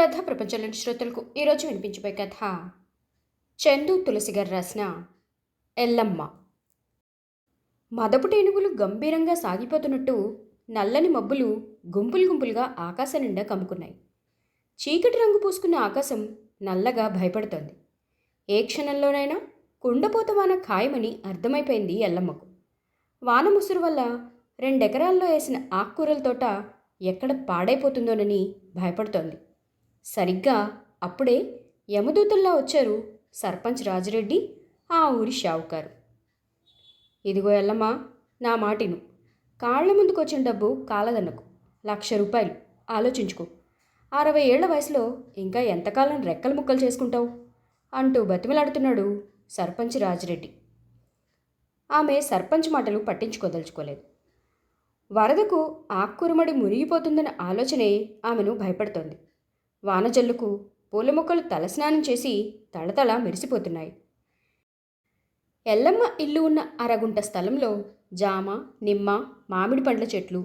కథ ప్రపంచంలోని శ్రోతలకు ఈరోజు వినిపించబోయే కథ. చందు తులసి గారు రాసిన ఎల్లమ్మ. మదపు ఏనుగులు గంభీరంగా సాగిపోతున్నట్టు నల్లని మబ్బులు గుంపులు గుంపులుగా ఆకాశం నిండా కమ్ముకున్నాయి. చీకటి రంగు పూసుకున్న ఆకాశం నల్లగా భయపడుతోంది. ఏ క్షణంలోనైనా కుండపోత వాన ఖాయమని అర్థమైపోయింది ఎల్లమ్మకు. వాన ముసురు వల్ల రెండెకరాల్లో వేసిన ఆకుకూరల తోట ఎక్కడ పాడైపోతుందోనని భయపడుతోంది. సరిగ్గా అప్పుడే యమదూతల్లా వచ్చారు సర్పంచ్ రాజిరెడ్డి ఆ ఊరి షావుకారు. ఇదిగో ఎల్లమ్మా నా మాటిను. కాళ్ళ ముందుకొచ్చిన డబ్బు కాలదన్నకు. లక్ష రూపాయలు. ఆలోచించుకో. అరవై ఏళ్ళ వయసులో ఇంకా ఎంతకాలం రెక్కలు ముక్కలు చేసుకుంటావు? అంటూ బతిమలాడుతున్నాడు సర్పంచ్ రాజిరెడ్డి. ఆమె సర్పంచ్ మాటలు పట్టించుకోదలుచుకోలేదు. వరదకు ఆకురుమడి మునిగిపోతుందన్న ఆలోచనే ఆమెను భయపడుతోంది. వానజల్లుకు పూల మొక్కలు తలస్నానం చేసి తళతళ మెరిసిపోతున్నాయి. ఎల్లమ్మ ఇల్లు ఉన్న అరగుంట స్థలంలో జామ నిమ్మ మామిడి పండ్ల చెట్లు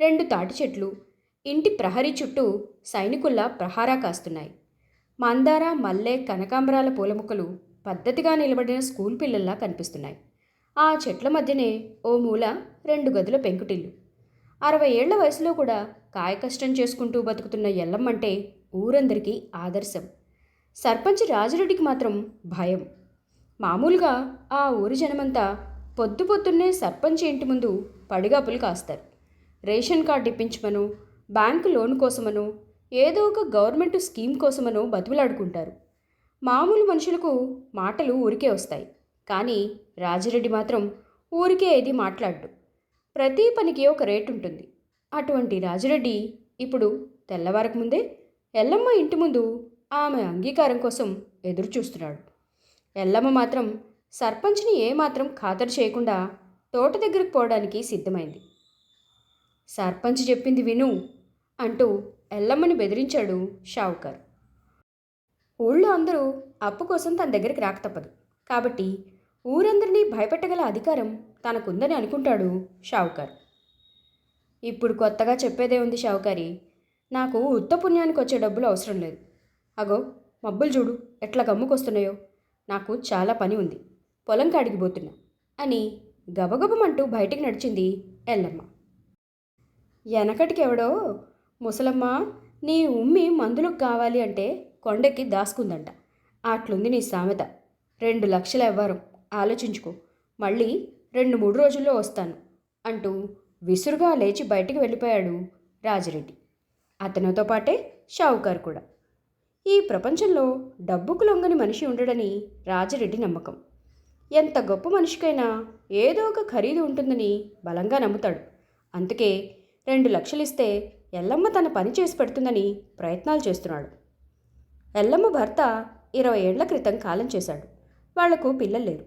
రెండు తాటి చెట్లు ఇంటి ప్రహరీ చుట్టూ సైనికుల్లా ప్రహారా కాస్తున్నాయి. మందార మల్లె కనకాంబరాల పూల మొక్కలు పద్ధతిగా నిలబడిన స్కూల్ పిల్లల్లా కనిపిస్తున్నాయి. ఆ చెట్ల మధ్యనే ఓ మూల రెండు గదుల పెంకుటిల్లు. అరవై ఏళ్ళ వయసులో కూడా కాయకష్టం చేసుకుంటూ బతుకుతున్న ఎల్లమ్మంటే ఊరందరికీ ఆదర్శం. సర్పంచ్ రాజిరెడ్డికి మాత్రం భయం. మామూలుగా ఆ ఊరి జనమంతా పొద్దు పొద్దున్నే సర్పంచ్ ఇంటి ముందు పడిగాపులు కాస్తారు. రేషన్ కార్డు ఇప్పించమనో బ్యాంకు లోన్ కోసమనో ఏదో ఒక గవర్నమెంట్ స్కీమ్ కోసమనో బతుకులాడుకుంటారు మామూలు మనుషులకు మాటలు ఊరికే వస్తాయి. కానీ రాజిరెడ్డి మాత్రం ఊరికే ఏది మాట్లాడు ప్రతి పనికి ఒక రేటు ఉంటుంది అటువంటి రాజిరెడ్డి ఇప్పుడు తెల్లవారకు ముందే ఎల్లమ్మ ఇంటి ముందు ఆమె అంగీకారం కోసం ఎదురు చూస్తున్నాడు ఎల్లమ్మ మాత్రం సర్పంచ్ని ఏమాత్రం ఖాతరు చేయకుండా తోట దగ్గరకు పోవడానికి సిద్ధమైంది. సర్పంచ్ చెప్పింది విను అంటూ ఎల్లమ్మని బెదిరించాడు షావుకార్. ఊళ్ళో అందరూ అప్పు కోసం తన దగ్గరికి రాక తప్పదు. కాబట్టి ఊరందరినీ భయపెట్టగల అధికారం తనకుందని అనుకుంటాడు షావుకార్. ఇప్పుడు కొత్తగా చెప్పేదే ఉంది షావుకారి నాకు ఉత్త పుణ్యానికి వచ్చే డబ్బులు అవసరం లేదు. అగో మబ్బులు చూడు ఎట్లా గమ్ముకొస్తున్నాయో. నాకు చాలా పని ఉంది. పొలం కాడికి పోతున్నా. అని గబగబమంటూ బయటికి నడిచింది ఎల్లమ్మ. వెనకటికెవడో ముసలమ్మ నీ ఉమ్మి మందులకు కావాలి అంటే కొండెక్కి దాసుకుందంట. అట్లుంది నీ సామెత. రెండు లక్షల ఎవ్వరం. ఆలోచించుకో. మళ్ళీ రెండు మూడు రోజుల్లో వస్తాను అంటూ విసురుగా లేచి బయటికి వెళ్ళిపోయాడు రాజిరెడ్డి. అతనితో పాటే షావుకారు కూడా. ఈ ప్రపంచంలో డబ్బుకు లొంగని మనిషి ఉండడని రాజరెడ్డి నమ్మకం. ఎంత గొప్ప మనిషికైనా ఏదో ఒక ఖరీదు ఉంటుందని బలంగా నమ్ముతాడు. అందుకే రెండు లక్షలు ఇస్తే ఎల్లమ్మ తన పని చేసి పెడుతుందని ప్రయత్నాలు చేస్తున్నాడు. ఎల్లమ్మ భర్త ఇరవై ఏళ్ళ క్రితం కాలం చేశాడు. వాళ్ళకు పిల్లలు లేరు.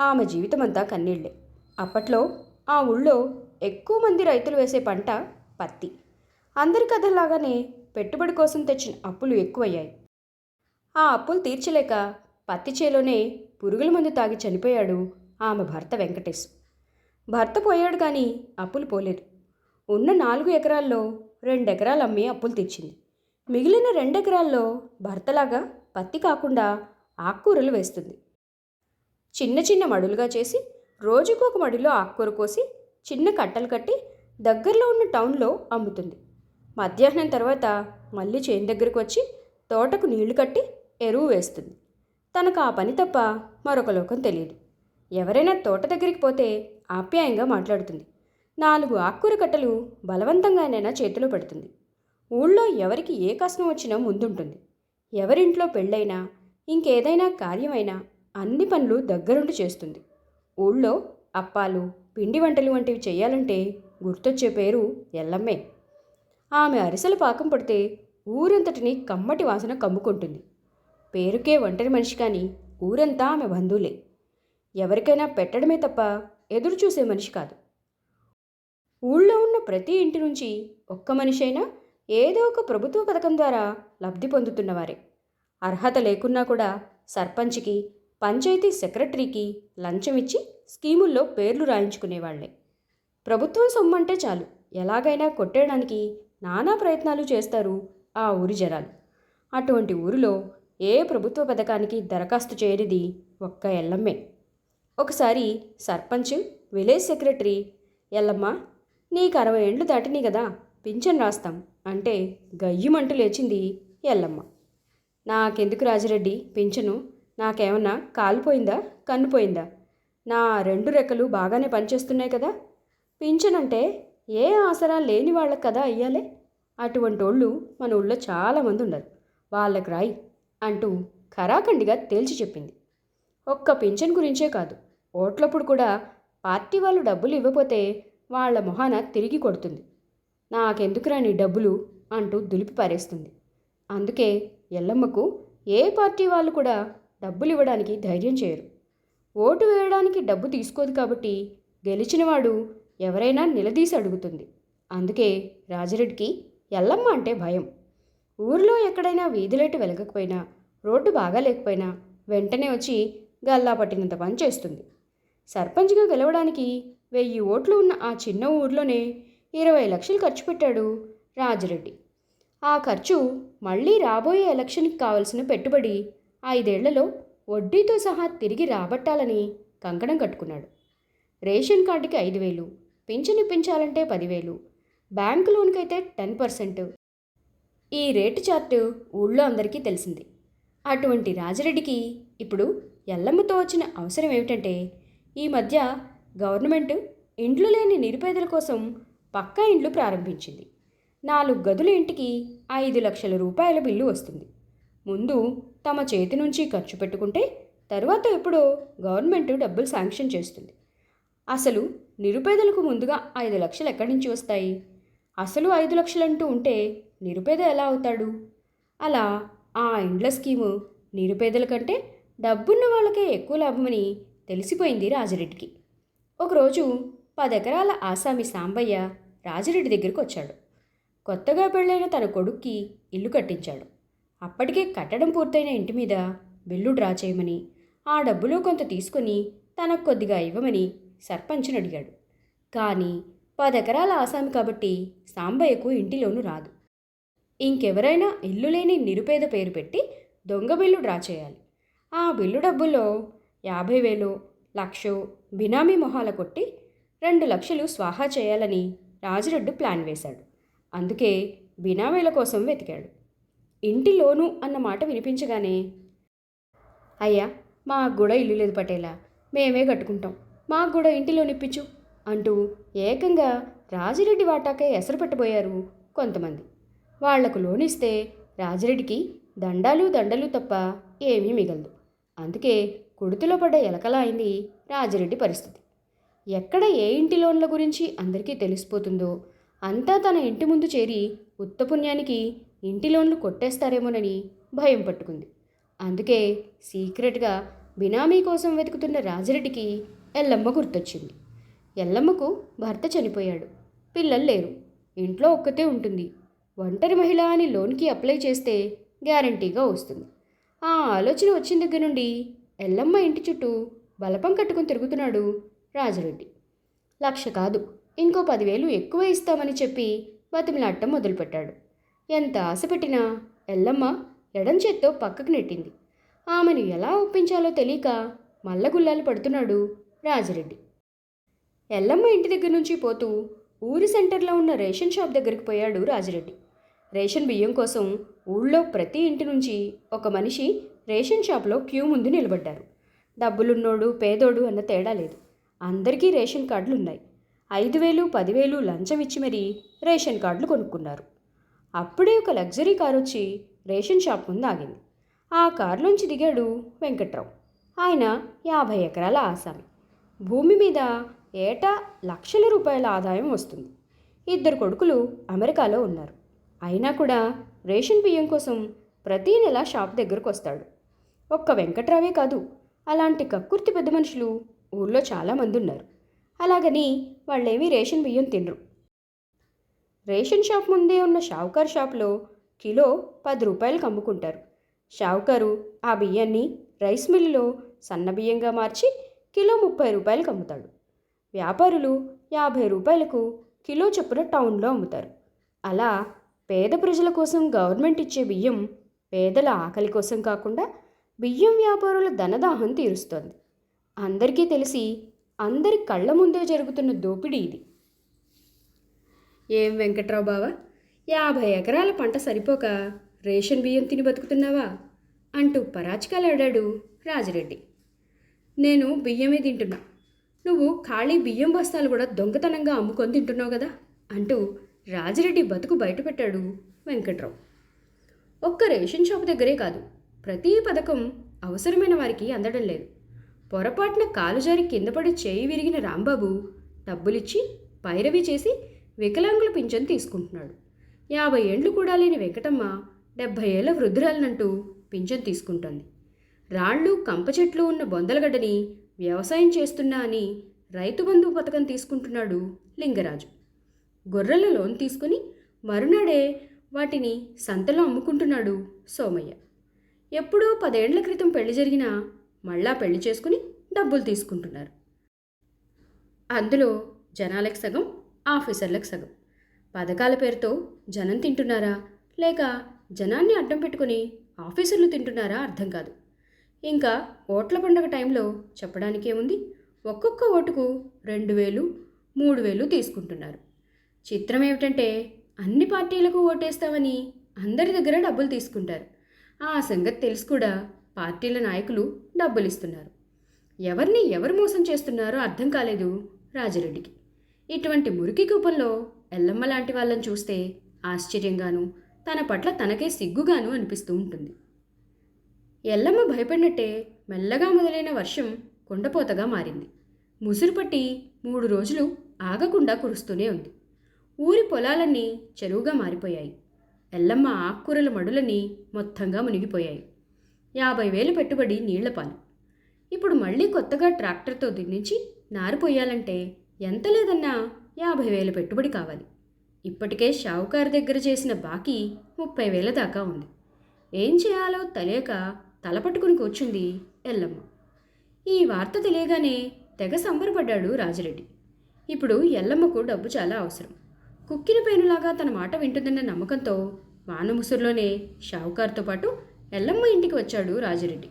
ఆమె జీవితమంతా కన్నీళ్ళే. అప్పట్లో ఆ ఊళ్ళో ఎక్కువ మంది రైతులు వేసే పంట పత్తి. అందరి కథలాగానే పెట్టుబడి కోసం తెచ్చిన అప్పులు ఎక్కువయ్యాయి. ఆ అప్పులు తీర్చలేక పత్తి చేలోనే పురుగుల మందు తాగి చనిపోయాడు ఆమె భర్త వెంకటేశ్. భర్త పోయాడు కానీ అప్పులు పోలేదు. ఉన్న నాలుగు ఎకరాల్లో రెండెకరాలు అమ్మి అప్పులు తీర్చింది మిగిలిన రెండెకరాల్లో భర్తలాగా పత్తి కాకుండా ఆకుకూరలు వేస్తుంది. చిన్న చిన్న మడులుగా చేసి రోజుకు ఒక మడిలో ఆకుకూర కోసి చిన్న కట్టలు కట్టి దగ్గరలో ఉన్న టౌన్లో అమ్ముతుంది. మధ్యాహ్నం తర్వాత మళ్ళీ చేను దగ్గరకు వచ్చి తోటకు నీళ్ళు కట్టి ఎరువు వేస్తుంది. తనకు ఆ పని తప్ప మరొక లోకం తెలియదు. ఎవరైనా తోట దగ్గరికి పోతే ఆప్యాయంగా మాట్లాడుతుంది. నాలుగు ఆకుకూర కట్టలు బలవంతంగానైనా చేతిలో పెడుతుంది. ఊళ్ళో ఎవరికి ఏ కష్టం వచ్చినా ముందుంటుంది. ఎవరింట్లో పెళ్ళైనా ఇంకేదైనా కార్యమైనా అన్ని పనులు దగ్గరుండి చేస్తుంది. ఊళ్ళో అప్పాలు పిండి వంటలు వంటివి చేయాలంటే గుర్తొచ్చే పేరు ఎల్లమ్మే. ఆమె అరిసెల పాకం పడితే ఊరంతటిని కమ్మటి వాసన కమ్ముకుంటుంది. పేరుకే ఒంటరి మనిషి కానీ ఊరంతా ఆమె బంధువులే. ఎవరికైనా పెట్టడమే తప్ప ఎదురు చూసే మనిషి కాదు. ఊళ్ళో ఉన్న ప్రతి ఇంటి నుంచి ఒక్క మనిషి అయినా ఏదో ఒక ప్రభుత్వ పథకం ద్వారా లబ్ధి పొందుతున్నవారే. అర్హత లేకున్నా కూడా సర్పంచ్కి పంచాయతీ సెక్రటరీకి లంచం ఇచ్చి స్కీముల్లో పేర్లు రాయించుకునేవాళ్ళే. ప్రభుత్వం సొమ్మంటే చాలు. ఎలాగైనా కొట్టేయడానికి నానా ప్రయత్నాలు చేస్తారు ఆ ఊరి జనాలు. అటువంటి ఊరిలో ఏ ప్రభుత్వ పథకానికి దరఖాస్తు చేయనిది ఒక్క ఎల్లమ్మే. ఒకసారి సర్పంచ్ విలేజ్ సెక్రటరీ ఎల్లమ్మ నీకు అరవై ఏండ్లు దాటిని కదా పింఛన్ రాస్తాం అంటే గయ్యమంటూ లేచింది ఎల్లమ్మ. నాకెందుకు రాజిరెడ్డి పింఛను? నాకేమన్నా కాలిపోయిందా కన్నుపోయిందా? నా రెండు రెక్కలు బాగానే పనిచేస్తున్నాయి కదా. పింఛన్ అంటే ఏ ఆసరా లేని వాళ్ళకి కదా అయ్యాలే? అటువంటి వాళ్ళు మన ఊళ్ళో చాలామంది ఉన్నారు వాళ్ళకి రాయి అంటూ ఖరాఖండిగా తేల్చి చెప్పింది. ఒక్క పింఛన్ గురించే కాదు. ఓట్లప్పుడు కూడా పార్టీ వాళ్ళు డబ్బులు ఇవ్వపోతే వాళ్ళ మొహాన తిరిగి కొడుతుంది. నాకెందుకురా నీ డబ్బులు అంటూ దులిపి పారేస్తుంది. అందుకే ఎల్లమ్మకు ఏ పార్టీ వాళ్ళు కూడా డబ్బులు ఇవ్వడానికి ధైర్యం చేయరు. ఓటు వేయడానికి డబ్బు తీసుకోదు కాబట్టి గెలిచినవాడు ఎవరైనా నిలదీసి అడుగుతుంది. అందుకే రాజిరెడ్డికి ఎల్లమ్మ అంటే భయం. ఊరిలో ఎక్కడైనా వీధిలైట్ వెలగకపోయినా రోడ్డు బాగా లేకపోయినా వెంటనే వచ్చి గల్లా పట్టినంత పని చేస్తుంది. సర్పంచ్గా గెలవడానికి వెయ్యి ఓట్లు ఉన్న ఆ చిన్న ఊర్లోనే ఇరవై లక్షలు ఖర్చు పెట్టాడు రాజిరెడ్డి. ఆ ఖర్చు మళ్ళీ రాబోయే ఎలక్షన్కి కావలసిన పెట్టుబడి ఐదేళ్ళలో వడ్డీతో సహా తిరిగి రాబట్టాలని కంకణం కట్టుకున్నాడు. రేషన్ కార్డుకి ఐదు వేలు పింఛన్ ఇప్పించాలంటే పదివేలు. బ్యాంకు లోన్కైతే టెన్ పర్సెంట్. ఈ రేటు చార్టు ఊళ్ళో అందరికీ తెలిసింది. అటువంటి రాజిరెడ్డికి ఇప్పుడు ఎల్లమ్మతో వచ్చిన అవసరం ఏమిటంటే ఈ మధ్య గవర్నమెంట్ ఇండ్లు లేని నిరుపేదల కోసం పక్కా ఇండ్లు ప్రారంభించింది. నాలుగు గదుల ఇంటికి ఐదు లక్షల రూపాయల బిల్లు వస్తుంది. ముందు తమ చేతి నుంచి ఖర్చు పెట్టుకుంటే తరువాత ఎప్పుడో గవర్నమెంట్ డబ్బులు శాంక్షన్ చేస్తుంది. అసలు నిరుపేదలకు ముందుగా ఐదు లక్షలు ఎక్కడి నుంచి వస్తాయి? అసలు ఐదు లక్షలంటూ ఉంటే నిరుపేద ఎలా అవుతాడు? అలా ఆ ఇండ్ల స్కీము నిరుపేదల కంటే డబ్బున్న వాళ్ళకే ఎక్కువ లాభమని తెలిసిపోయింది రాజిరెడ్డికి. ఒకరోజు పదెకరాల ఆసామి సాంబయ్య రాజిరెడ్డి దగ్గరికి వచ్చాడు. కొత్తగా పెళ్ళైన తన కొడుక్కి ఇల్లు కట్టించాడు. అప్పటికే కట్టడం పూర్తయిన ఇంటి మీద బిల్లు డ్రా చేయమని ఆ డబ్బులో కొంత తీసుకొని తనకు కొద్దిగా ఇవ్వమని సర్పంచ్ని అడిగాడు. కానీ పదెకరాల ఆసామి కాబట్టి సాంబయ్యకు ఇంటిలోనూ రాదు. ఇంకెవరైనా ఇల్లు లేని నిరుపేద పేరు పెట్టి దొంగ బిల్లు డ్రా చేయాలి. ఆ బిల్లు డబ్బుల్లో యాభై వేలు లక్షో బినామీ మొహాల కొట్టి రెండు లక్షలు స్వాహా చేయాలని రాజిరెడ్డి ప్లాన్ వేశాడు. అందుకే బినామీల కోసం వెతికాడు. ఇంటి లోను అన్న మాట వినిపించగానే అయ్యా మా కూడా ఇల్లు లేదు పటేలా. మేమే కట్టుకుంటాం. మాకు కూడా ఇంటిలోనిప్పించు అంటూ ఏకంగా రాజిరెడ్డి వాటాకే ఎసరు పెట్టబోయారు కొంతమంది. వాళ్ళకు లోన్ ఇస్తే రాజిరెడ్డికి దండాలు దండలు తప్ప ఏమీ మిగలదు. అందుకే కుడుతులో పడ్డ ఎలకలా అయింది రాజిరెడ్డి పరిస్థితి. ఎక్కడ ఏ ఇంటి లోన్ల గురించి అందరికీ తెలిసిపోతుందో అంతా తన ఇంటి ముందు చేరి ఉత్తపుణ్యానికి ఇంటి లోన్లు కొట్టేస్తారేమోనని భయం పట్టుకుంది. అందుకే సీక్రెట్గా బినామీ కోసం వెతుకుతున్న రాజిరెడ్డికి ఎల్లమ్మ గుర్తొచ్చింది. ఎల్లమ్మకు భర్త చనిపోయాడు. పిల్లలు లేరు. ఇంట్లో ఒక్కతే ఉంటుంది. ఒంటరి మహిళ అని లోన్కి అప్లై చేస్తే గ్యారంటీగా వస్తుంది. ఆ ఆలోచన వచ్చిన దగ్గర నుండి ఎల్లమ్మ ఇంటి చుట్టూ బలపం కట్టుకుని తిరుగుతున్నాడు రాజరెడ్డి. లక్ష కాదు ఇంకో పదివేలు ఎక్కువ ఇస్తామని చెప్పి బతిమలాడటం మొదలుపెట్టాడు. ఎంత ఆశ పెట్టినా ఎల్లమ్మ ఎడం చేత్తో పక్కకు నెట్టింది. ఆమెను ఎలా ఒప్పించాలో తెలియక మల్లగుల్లాలు పడుతున్నాడు రాజిరెడ్డి. ఎల్లమ్మ ఇంటి దగ్గర నుంచి పోతూ ఊరి సెంటర్లో ఉన్న రేషన్ షాప్ దగ్గరికి పోయాడు రాజిరెడ్డి. రేషన్ బియ్యం కోసం ఊళ్ళో ప్రతి ఇంటి నుంచి ఒక మనిషి రేషన్ షాప్లో క్యూ ముందు నిలబడ్డారు. డబ్బులున్నోడు పేదోడు అన్న తేడా లేదు. అందరికీ రేషన్ కార్డులు ఉన్నాయి ఐదు వేలు పదివేలు లంచం ఇచ్చి మరీ రేషన్ కార్డులు కొనుక్కున్నారు. అప్పుడే ఒక లగ్జరీ కారు వచ్చి రేషన్ షాప్ ముందు ఆగింది. ఆ కారులోంచి దిగాడు వెంకట్రావు. ఆయన యాభై ఎకరాల ఆసామి. భూమి మీద ఏటా లక్షల రూపాయల ఆదాయం వస్తుంది. ఇద్దరు కొడుకులు అమెరికాలో ఉన్నారు. అయినా కూడా రేషన్ బియ్యం కోసం ప్రతీ నెల షాప్ దగ్గరకు వస్తాడు. ఒక్క వెంకట్రావే కాదు అలాంటి కక్కుర్తి పెద్ద మనుషులు ఊళ్ళో చాలామంది ఉన్నారు. అలాగని వాళ్ళేమీ రేషన్ బియ్యం తినరు. రేషన్ షాప్ ముందే ఉన్న షావుకార్ షాప్లో కిలో పది రూపాయలకు అమ్ముకుంటారు. షావుకారు ఆ బియ్యాన్ని రైస్ మిల్లులో సన్న బియ్యంగా మార్చి కిలో ముప్పై రూపాయలకు అమ్ముతాడు వ్యాపారులు యాభై రూపాయలకు కిలో చొప్పున టౌన్లో అమ్ముతారు. అలా పేద ప్రజల కోసం గవర్నమెంట్ ఇచ్చే బియ్యం పేదల ఆకలి కోసం కాకుండా బియ్యం వ్యాపారుల ధనదాహం తీరుస్తోంది. అందరికీ తెలిసి అందరి కళ్ళ ముందే జరుగుతున్న దోపిడీ ఇది. ఏం వెంకట్రావు బావ? యాభై ఎకరాల పంట సరిపోక రేషన్ బియ్యం తిని బతుకుతున్నావా? అంటూ పరాచికలాడాడు రాజిరెడ్డి. నేను బియ్యమే తింటున్నా. నువ్వు ఖాళీ బియ్యం బస్తాలు కూడా దొంగతనంగా అమ్ముకొని తింటున్నావు కదా? అంటూ రాజిరెడ్డి బతుకు బయటపెట్టాడు వెంకట్రావు. ఒక్క రేషన్ షాప్ దగ్గరే కాదు ప్రతి పథకం అవసరమైన వారికి అందడం లేదు. పొరపాటున కాలు జారి కింద పడి చేయి విరిగిన రాంబాబు డబ్బులిచ్చి పైరవి చేసి వికలాంగుల పింఛను తీసుకుంటున్నాడు. యాభై ఏండ్లు కూడా లేని వెంకటమ్మ డెబ్భై ఏళ్ళ వృద్ధురాలనంటూ పింఛను తీసుకుంటోంది. రాళ్ళు కంప చెట్లు ఉన్న బొందలగడ్డని వ్యవసాయం చేస్తున్నా అని రైతు బంధు పథకం తీసుకుంటున్నాడు లింగరాజు. గొర్రెల లోన్ తీసుకుని మరునాడే వాటిని సంతలో అమ్ముకుంటున్నాడు సోమయ్య. ఎప్పుడో పదేండ్ల క్రితం పెళ్ళి జరిగినా మళ్ళా పెళ్ళి చేసుకుని డబ్బులు తీసుకుంటున్నారు. అందులో జనాలకు సగం ఆఫీసర్లకు సగం. పథకాల పేరుతో జనం తింటున్నారా? లేక జనాన్ని అడ్డం పెట్టుకుని ఆఫీసర్లు తింటున్నారా అర్థం కాదు. ఇంకా ఓట్ల పండగ టైంలో చెప్పడానికేముంది? ఒక్కొక్క ఓటుకు రెండు వేలు మూడు వేలు తీసుకుంటున్నారు. చిత్రం ఏమిటంటే అన్ని పార్టీలకు ఓటేస్తామని అందరి దగ్గర డబ్బులు తీసుకుంటారు. ఆ సంగతి తెలిసి కూడా పార్టీల నాయకులు డబ్బులు ఇస్తున్నారు ఎవరిని ఎవరు మోసం చేస్తున్నారో అర్థం కాలేదు రాజరెడ్డికి. ఇటువంటి మురికి కూపంలో ఎల్లమ్మ లాంటి వాళ్ళని చూస్తే ఆశ్చర్యంగాను తన పట్ల తనకే సిగ్గుగాను అనిపిస్తూ ఉంటుంది. ఎల్లమ్మ భయపడినట్టే మెల్లగా మొదలైన వర్షం కొండపోతగా మారింది. ముసురుపట్టి మూడు రోజులు ఆగకుండా కురుస్తూనే ఉంది. ఊరి పొలాలన్నీ చెరువుగా మారిపోయాయి. ఎల్లమ్మ ఆకుకూరల మడులని మొత్తంగా మునిగిపోయాయి. యాభై వేలు పెట్టుబడి నీళ్ళపాలు ఇప్పుడు మళ్ళీ కొత్తగా ట్రాక్టర్తో దున్నించి నారిపోయాలంటే ఎంత లేదన్నా యాభై వేలు పెట్టుబడి కావాలి. ఇప్పటికే షావుకారు దగ్గర చేసిన బాకీ ముప్పై వేల దాకా ఉంది. ఏం చేయాలో తెలియక తలపట్టుకుని కూర్చుంది ఎల్లమ్మ. ఈ వార్త తెలియగానే తెగ సంబరపడ్డాడు రాజిరెడ్డి. ఇప్పుడు ఎల్లమ్మకు డబ్బు చాలా అవసరం. కుక్కిన పేనులాగా తన మాట వింటుందన్న నమ్మకంతో వానముసురులోనే షావుకారుతో పాటు ఎల్లమ్మ ఇంటికి వచ్చాడు రాజిరెడ్డి.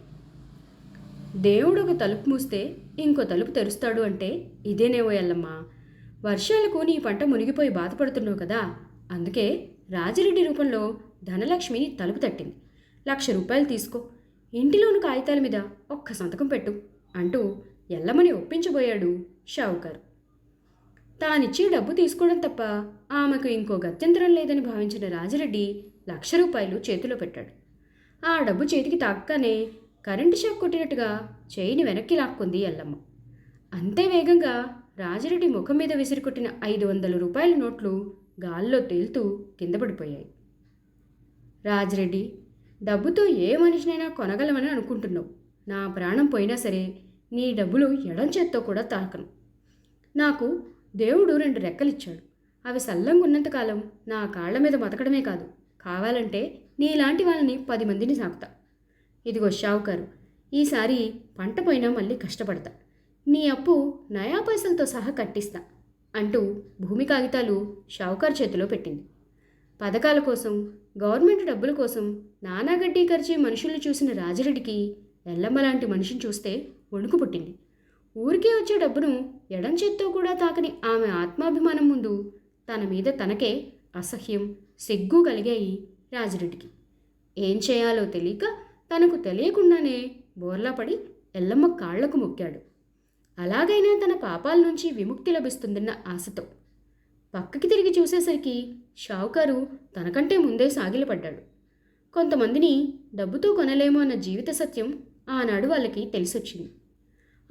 దేవుడు ఒక తలుపు మూస్తే ఇంకో తలుపు తెరుస్తాడు అంటే ఇదేనేవో ఎల్లమ్మ. వర్షాలకు నీ పంట మునిగిపోయి బాధపడుతున్నావు కదా. అందుకే రాజిరెడ్డి రూపంలో ధనలక్ష్మిని తలుపు తట్టింది. లక్ష రూపాయలు తీసుకో. ఇంటిలోని కాగితాల మీద ఒక్క సంతకం పెట్టు అంటూ ఎల్లమ్మని ఒప్పించబోయాడు షావుకారు. తానిచ్చే డబ్బు తీసుకోవడం తప్ప ఆమెకు ఇంకో గత్యంతరం లేదని భావించిన రాజిరెడ్డి లక్ష రూపాయలు చేతిలో పెట్టాడు. ఆ డబ్బు చేతికి తాక్కగానే కరెంటు షాక్ కొట్టినట్టుగా చేయిని వెనక్కి లాక్కుంది ఎల్లమ్మ. అంతే వేగంగా రాజిరెడ్డి ముఖం మీద విసిరికొట్టిన ఐదు వందల రూపాయల నోట్లు గాల్లో తేలుతూ కింద పడిపోయాయి. రాజిరెడ్డి డబ్బుతో ఏ మనిషినైనా కొనగలమని అనుకుంటున్నావు. నా ప్రాణం పోయినా సరే నీ డబ్బులు ఎడం చేత్తో కూడా తాకను. నాకు దేవుడు రెండు రెక్కలిచ్చాడు. అవి సల్లంగా ఉన్నంతకాలం నా కాళ్ళ మీద బతకడమే కాదు. కావాలంటే నీలాంటి వాళ్ళని పది మందిని సాకుతా. ఇదిగో షావుకారు ఈసారి పంట పోయినా మళ్ళీ కష్టపడతా. నీ అప్పు నయా పైసలతో సహా కట్టిస్తా అంటూ భూమి కాగితాలు షావుకారు చేతిలో పెట్టింది. పథకాల కోసం గవర్నమెంట్ డబ్బుల కోసం నానాగడ్డి ఖర్చే మనుషుల్ని చూసిన రాజిరెడ్డికి ఎల్లమ్మ లాంటి మనిషిని చూస్తే వణుకు పుట్టింది. ఊరికే వచ్చే డబ్బును ఎడం చేత్తో కూడా తాకని ఆమె ఆత్మాభిమానం ముందు తన మీద తనకే అసహ్యం సిగ్గు కలిగాయి రాజిరెడ్డికి. ఏం చేయాలో తెలియక తనకు తెలియకుండానే బోర్లా పడి ఎల్లమ్మ కాళ్ళకు మొక్కాడు. అలాగైనా తన పాపాల నుంచి విముక్తి లభిస్తుందన్న ఆశతో. పక్కకి తిరిగి చూసేసరికి షావుకారు తనకంటే ముందే సాగిలపడ్డాడు. కొంతమందిని డబ్బుతో కొనలేము అన్న జీవిత సత్యం ఆనాడు వాళ్ళకి తెలిసొచ్చింది.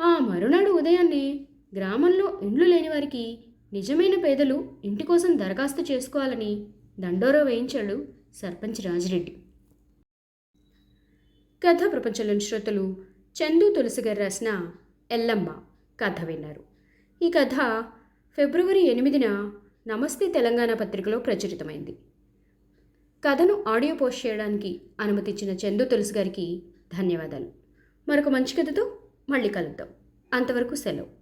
ఆ మరునాడు ఉదయాన్నే గ్రామంలో ఇండ్లు లేని వారికి నిజమైన పేదలు ఇంటి కోసం దరఖాస్తు చేసుకోవాలని దండోరా వేయించాడు సర్పంచ్ రాజిరెడ్డి. కథ ప్రపంచంలోని శ్రోతలు చందు తులసిగారు రాసిన ఎల్లమ్మ కథ విన్నారు. ఈ కథ ఫిబ్రవరి ఎనిమిదిన నమస్తే తెలంగాణ పత్రికలో ప్రచురితమైంది. కథను ఆడియో పోస్ట్ చేయడానికి అనుమతిచ్చిన చందు తులసి గారికి ధన్యవాదాలు. మరొక మంచి కథతో మళ్ళీ కలుద్దాం. అంతవరకు సెలవు.